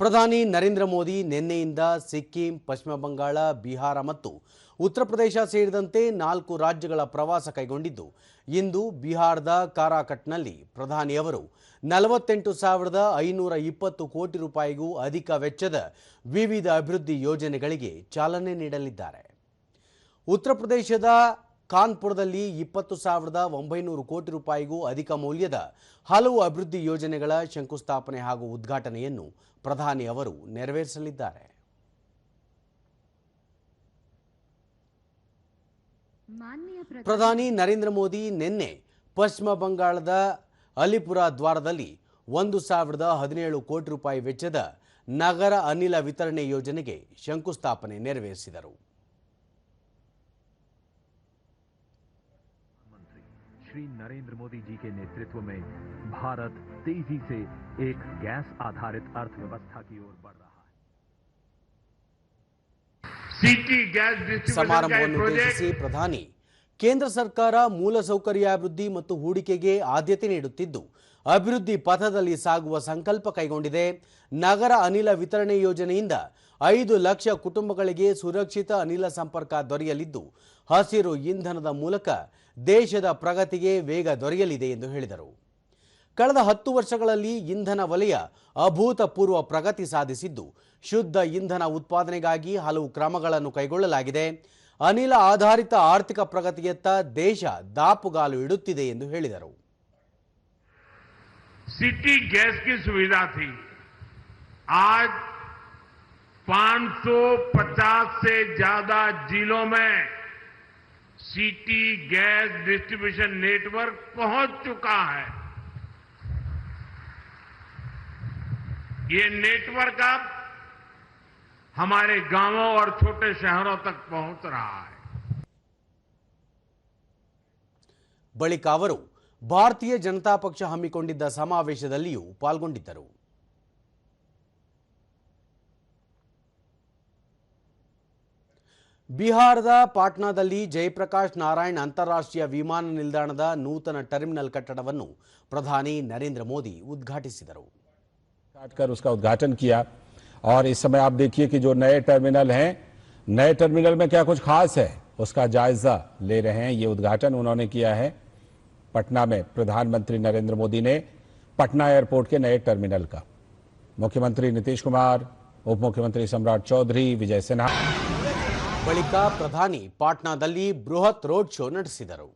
ಪ್ರಧಾನಿ ನರೇಂದ್ರ ಮೋದಿ ನಿನ್ನೆಯಿಂದ ಸಿಕ್ಕಿಂ, ಪಶ್ಚಿಮ ಬಂಗಾಳ, ಬಿಹಾರ ಮತ್ತು ಉತ್ತರ ಪ್ರದೇಶ ಸೇರಿದಂತೆ ನಾಲ್ಕು ರಾಜ್ಯಗಳ ಪ್ರವಾಸ ಕೈಗೊಂಡಿದ್ದು, ಇಂದು ಬಿಹಾರದ ಕಾರಾಕಟ್ನಲ್ಲಿ ಪ್ರಧಾನಿಯವರು ನಲವತ್ತೆಂಟು ಸಾವಿರದ ಐನೂರ ಇಪ್ಪತ್ತು ಕೋಟಿ ರೂಪಾಯಿಗೂ ಅಧಿಕ ವೆಚ್ಚದ ವಿವಿಧ ಅಭಿವೃದ್ಧಿ ಯೋಜನೆಗಳಿಗೆ ಚಾಲನೆ ನೀಡಲಿದ್ದಾರೆ. ಉತ್ತರ ಪ್ರದೇಶದ ಕಾನ್ಪುರದಲ್ಲಿ ಇಪ್ಪತ್ತು ಸಾವಿರದ ಒಂಬೈನೂರು ಕೋಟಿ ರೂಪಾಯಿಗೂ ಅಧಿಕ ಮೌಲ್ಯದ ಹಲವು ಅಭಿವೃದ್ಧಿ ಯೋಜನೆಗಳ ಶಂಕುಸ್ಥಾಪನೆ ಹಾಗೂ ಉದ್ಘಾಟನೆಯನ್ನು ಪ್ರಧಾನಿ ಅವರು ನೆರವೇರಿಸಲಿದ್ದಾರೆ. ಪ್ರಧಾನಿ ನರೇಂದ್ರ ಮೋದಿ ನಿನ್ನೆ ಪಶ್ಚಿಮ ಬಂಗಾಳದ ಅಲಿಪುರ ದ್ವಾರದಲ್ಲಿ ಒಂದು ಸಾವಿರದ ಹದಿನೇಳು ಕೋಟಿ ರೂಪಾಯಿ ವೆಚ್ಚದ ನಗರ ಅನಿಲ ವಿತರಣೆ ಯೋಜನೆಗೆ ಶಂಕುಸ್ಥಾಪನೆ ನೆರವೇರಿಸಿದರು. श्री नरेंद्र मोदी जी के नेतृत्व में भारत तेज़ी से एक गैस आधारित अर्थव्यवस्था की ओर बढ़ रहा है। सिटी गैस डिस्ट्रीब्यूशन का ಕೇಂದ್ರ ಸರ್ಕಾರ ಮೂಲಸೌಕರ್ಯ ಅಭಿವೃದ್ಧಿ ಮತ್ತು ಹೂಡಿಕೆಗೆ ಆದ್ಯತೆ ನೀಡುತ್ತಿದ್ದು, ಅಭಿವೃದ್ಧಿ ಪಥದಲ್ಲಿ ಸಾಗುವ ಸಂಕಲ್ಪ ಕೈಗೊಂಡಿದೆ. ನಗರ ಅನಿಲ ವಿತರಣೆ ಯೋಜನೆಯಿಂದ ಐದು ಲಕ್ಷ ಕುಟುಂಬಗಳಿಗೆ ಸುರಕ್ಷಿತ ಅನಿಲ ಸಂಪರ್ಕ ದೊರೆಯಲಿದ್ದು, ಹಸಿರು ಇಂಧನದ ಮೂಲಕ ದೇಶದ ಪ್ರಗತಿಗೆ ವೇಗ ದೊರೆಯಲಿದೆ ಎಂದು ಹೇಳಿದರು. ಕಳೆದ ಹತ್ತು ವರ್ಷಗಳಲ್ಲಿ ಇಂಧನ ವಲಯ ಅಭೂತಪೂರ್ವ ಪ್ರಗತಿ ಸಾಧಿಸಿದ್ದು, ಶುದ್ಧ ಇಂಧನ ಉತ್ಪಾದನೆಗಾಗಿ ಹಲವು ಕ್ರಮಗಳನ್ನು ಕೈಗೊಳ್ಳಲಾಗಿದೆ. ಅನಿಲ ಆಧಾರಿತ ಆರ್ಥಿಕ ಪ್ರಗತಿಯತ್ತ ದೇಶ ದಾಪುಗಾಲು ಇಡುತ್ತಿದೆ ಎಂದು ಹೇಳಿದರು सिटी गैस की सुविधा थी आज 550 से ज्यादा जिलों में सिटी गैस डिस्ट्रीब्यूशन नेटवर्क पहुंच चुका है ये नेटवर्क अब हमारे गांवों और छोटे शहरों तक पहुंच रहा है ಬಳಿಕ ಅವರು ಭಾರತೀಯ ಜನತಾ ಪಕ್ಷ ಹಮ್ಮಿಕೊಂಡಿದ್ದ ಸಮಾವೇಶದಲ್ಲಿಯೂ ಪಾಲ್ಗೊಂಡಿದ್ದರು ಬಿಹಾರದ ಪಾಟ್ನಾದಲ್ಲಿ ಜಯಪ್ರಕಾಶ್ ನಾರಾಯಣ್ ಅಂತಾರಾಷ್ಟ್ರೀಯ ವಿಮಾನ ನಿಲ್ದಾಣದ ನೂತನ ಟರ್ಮಿನಲ್ ಕಟ್ಟಡವನ್ನು ಪ್ರಧಾನಿ ನರೇಂದ್ರ ಮೋದಿ ಉದ್ಘಾಟಿಸಿದರು काट कर उसका उद्घाटन किया और इस समय आप देखिए कि जो नए टर्मिनल हैं नए टर्मिनल में क्या कुछ खास है उसका जायजा ले रहे हैं ये उद्घाटन उन्होंने किया है पटना में प्रधानमंत्री नरेंद्र मोदी ने पटना एयरपोर्ट के नए टर्मिनल का मुख्यमंत्री नीतीश कुमार उप मुख्यमंत्री सम्राट चौधरी विजय सिन्हा ಬಳಿಕ ಪ್ರಧಾನಿ ಪಾಟ್ನಾದಲ್ಲಿ ಬೃಹತ್ ರೋಡ್ ಶೋ ನಡೆಸಿದರು